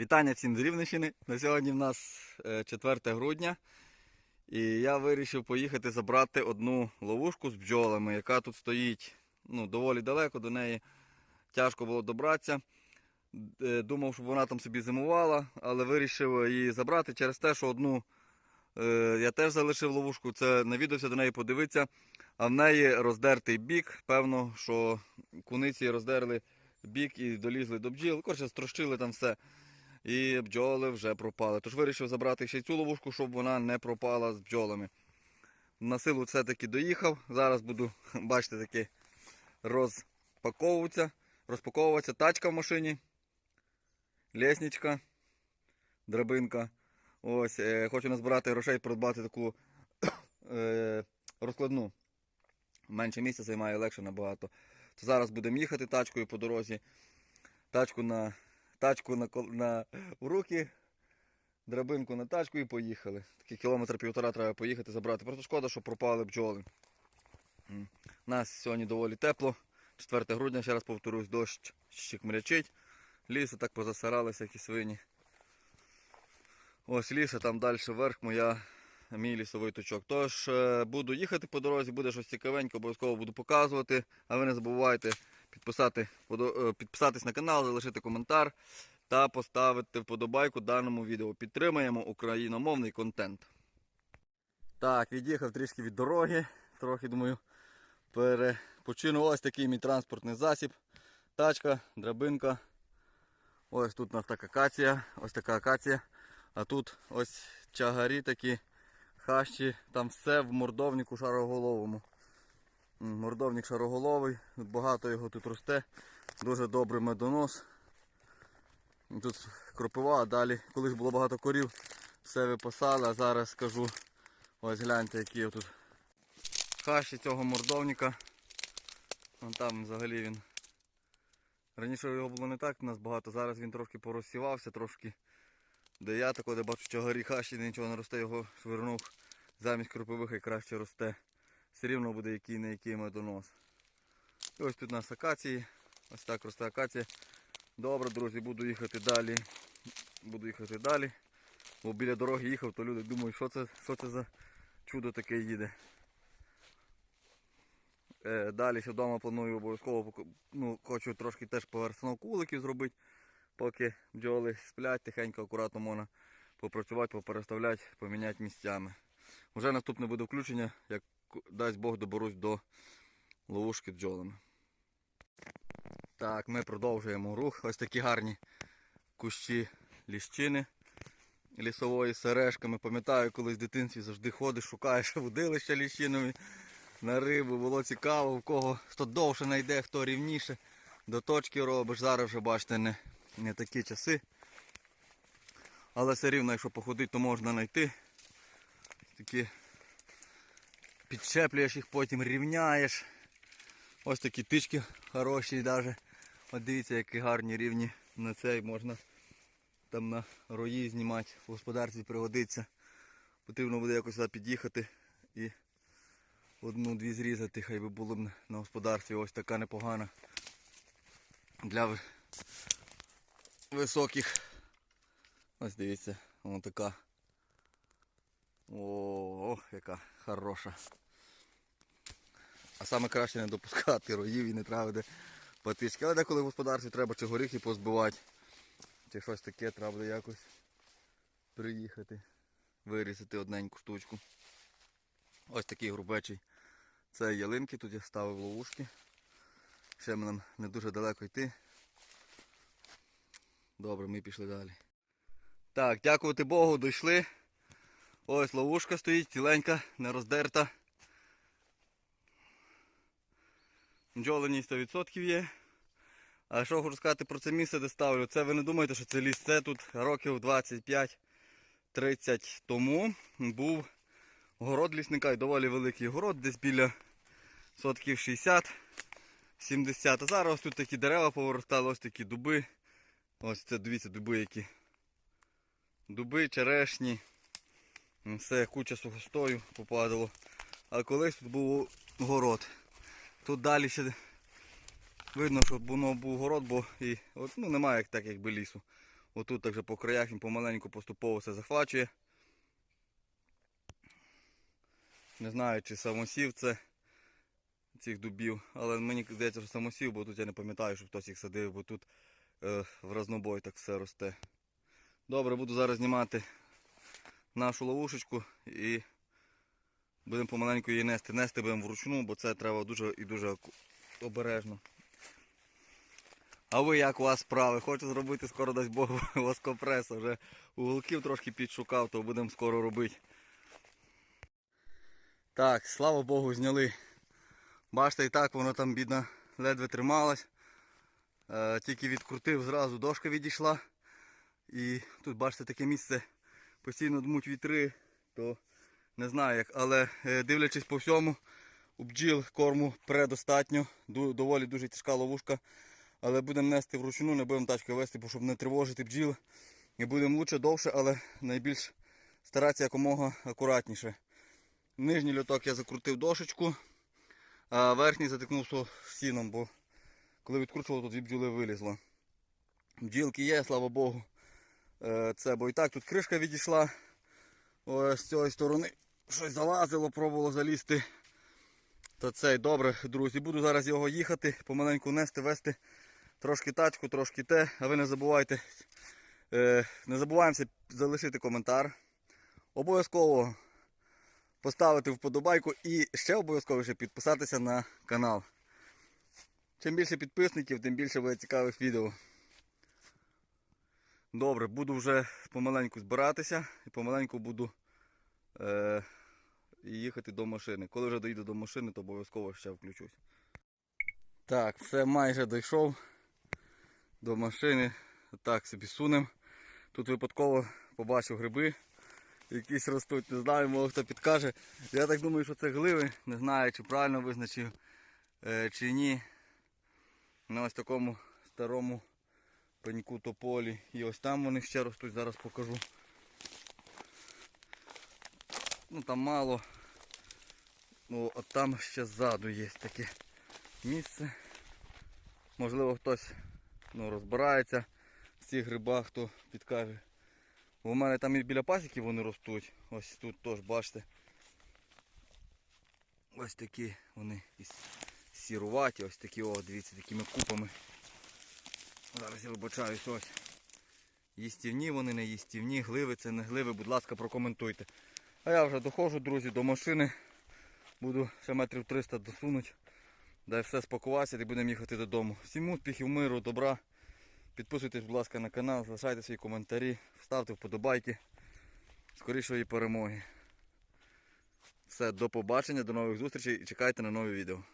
Вітання всім з Рівненщини. На сьогодні в нас е, 4 грудня. І я вирішив поїхати забрати одну ловушку з бджолами, яка тут стоїть ну, доволі далеко, до неї тяжко було добратися. Е, Думав, щоб вона там собі зимувала, але вирішив її забрати через те, що одну е, я теж залишив ловушку, це навідався до неї подивитися, а в неї роздертий бік. Певно, що куниці роздерли бік і долізли до бджіл. Коротше, строщили там все. І бджоли вже пропали. Тож вирішив забрати ще цю ловушку, щоб вона не пропала з бджолами. На силу все-таки доїхав. Зараз буду, бачите, таки розпаковуватися. Розпаковуватися тачка в машині, лісничка, драбинка. Ось, е, хочу назбирати грошей, придбати таку е, розкладну. Менше місця займає легше набагато. То зараз будемо їхати тачкою по дорозі. Тачку на тачку на, на в руки, драбинку на тачку і поїхали. Такі кілометр півтора треба поїхати забрати. Просто шкода, що пропали бджоли. У нас сьогодні доволі тепло. 4 грудня, ще раз повторюсь, дощ ще мрячить. Ліси так позасиралися, як і свині. Ось ліс, там далі вверх моя, мій лісовий точок. Тож е, буду їхати по дорозі, буде щось цікавеньке, обов'язково буду показувати. А ви не забувайте підписати, е, підписатись на канал, залишити коментар та поставити вподобайку даному відео. Підтримаємо україномовний контент. Так, від'їхав трішки від дороги. Трохи думаю, перепочину. Ось такий мій транспортний засіб. Тачка, драбинка. Ось тут у нас така акація, ось така акація. А тут ось чагарі такі, хащі, там все в мордовнику шароголовому. Мордовник шароголовий, багато його тут росте, дуже добрий медонос. Тут кропива, а далі колись було багато корів, все випасали, а зараз скажу, ось гляньте, які тут хащі цього мордовника. Вон там взагалі він. Раніше його було не так, у нас багато, зараз він трошки порозсівався, трошки. Де я тако, де бачу чагарі хащі, де нічого не росте, його швирнув замість кропивих і краще росте все рівно буде який не який медонос. І ось тут у нас акації. Ось так росте акація. Добре, друзі, буду їхати далі. Буду їхати далі. Бо біля дороги їхав, то люди думають, що це, що це за чудо таке їде. Е, далі ще вдома планую обов'язково ну, хочу трошки теж поверснув куликів зробити, поки бджоли сплять, тихенько, акуратно можна попрацювати, попереставляти, поміняти місцями. Вже наступне буде включення, як дасть Бог доберусь до ловушки бджолами. Так, ми продовжуємо рух. Ось такі гарні кущі ліщини лісової сережками. Пам'ятаю, колись в дитинстві завжди ходиш, шукаєш водилища ліщинові на рибу. Було цікаво, в кого хто довше знайде, хто рівніше. До точки робиш. Зараз вже бачите, не, не такі часи. Але все рівно, якщо походити, то можна знайти. Такі підчеплюєш їх, потім рівняєш. Ось такі тички хороші навіть. От дивіться, які гарні рівні на цей можна там на рої знімати, в господарстві пригодиться. Потрібно буде якось сюди під'їхати і одну-дві зрізати, хай би було б на господарстві ось така непогана для високих. Ось дивіться, вона така. О, ох, яка хороша. А саме краще не допускати роїв і не травити патички. Але деколи в господарстві треба чи горіхи позбивати, чи щось таке, треба буде якось приїхати, вирізати одненьку штучку. Ось такий грубечий. Це ялинки, тут я ставив ловушки. Ще нам не дуже далеко йти. Добре, ми пішли далі. Так, дякувати Богу, дійшли. Ось ловушка стоїть, ціленька, не роздерта. Бджолені 100% є. А що хочу сказати про це місце, де ставлю? Це ви не думаєте, що це ліс. Це тут років 25-30 тому був город лісника і доволі великий город, десь біля сотків 60-70. А зараз ось тут такі дерева повиростали, ось такі дуби. Ось це дивіться дуби які. Дуби, черешні. Все, куча сухостою попадало. А колись тут був город. Тут далі ще видно, що воно був город, бо і, от, ну, немає як так якби лісу. Отут так же по краях він помаленьку поступово все захвачує. Не знаю, чи самосів це цих дубів, але мені здається, що самосів, бо тут я не пам'ятаю, що хтось їх садив, бо тут е, в разнобой так все росте. Добре, буду зараз знімати нашу ловушечку і будемо помаленьку її нести. Нести будемо вручну, бо це треба дуже і дуже обережно. А ви як у вас справи? Хочу зробити скоро дасть Бог воскопреса. Вже уголків трошки підшукав, то будемо скоро робити. Так, слава Богу, зняли. Бачите, і так воно там бідно ледве трималось. Е, тільки відкрутив, зразу дошка відійшла. І тут бачите таке місце постійно дмуть вітри, то не знаю як, але е, дивлячись по всьому, у бджіл корму предостатньо, доволі дуже тяжка ловушка. Але будемо нести вручну, не будемо тачки вести, бо щоб не тривожити бджіл. І будемо лучше довше, але найбільш старатися якомога акуратніше. Нижній льоток я закрутив дошечку, а верхній затикнув сіном, бо коли відкручував, то дві бджоли вилізло. Бджілки є, слава Богу. Е, Це, бо і так тут кришка відійшла. З цієї сторони щось залазило, пробувало залізти. То цей добре, друзі, буду зараз його їхати, помаленьку нести, вести. Трошки тачку, трошки те. А ви не забувайте, е, не забуваємося залишити коментар. Обов'язково поставити вподобайку і ще обов'язково підписатися на канал. Чим більше підписників, тим більше буде цікавих відео. Добре, буду вже помаленьку збиратися і помаленьку буду е, їхати до машини. Коли вже доїду до машини, то обов'язково ще включусь. Так, все майже дійшов до машини. Так собі сунем. Тут випадково побачив гриби. Якісь ростуть, не знаю, може хто підкаже. Я так думаю, що це гливи. Не знаю, чи правильно визначив, е, чи ні. На ось такому старому пеньку тополі. І ось там вони ще ростуть, зараз покажу. Ну там мало. Ну, от там ще ззаду є таке місце. Можливо хтось ну, розбирається в цих грибах, хто підкаже. У мене там і біля пасіки вони ростуть. Ось тут теж бачите. Ось такі вони і сіруваті, ось такі, о, дивіться, такими купами. Зараз я вибачаюсь ось. Їстівні вони, не їстівні, гливи, це не гливи, будь ласка, прокоментуйте. А я вже доходжу, друзі, до машини. Буду ще метрів 300 досунуть. Дай все спакуватися і будемо їхати додому. Всім успіхів, миру, добра. Підписуйтесь, будь ласка, на канал, залишайте свої коментарі, ставте вподобайки. Скорішої перемоги. Все, до побачення, до нових зустрічей і чекайте на нові відео.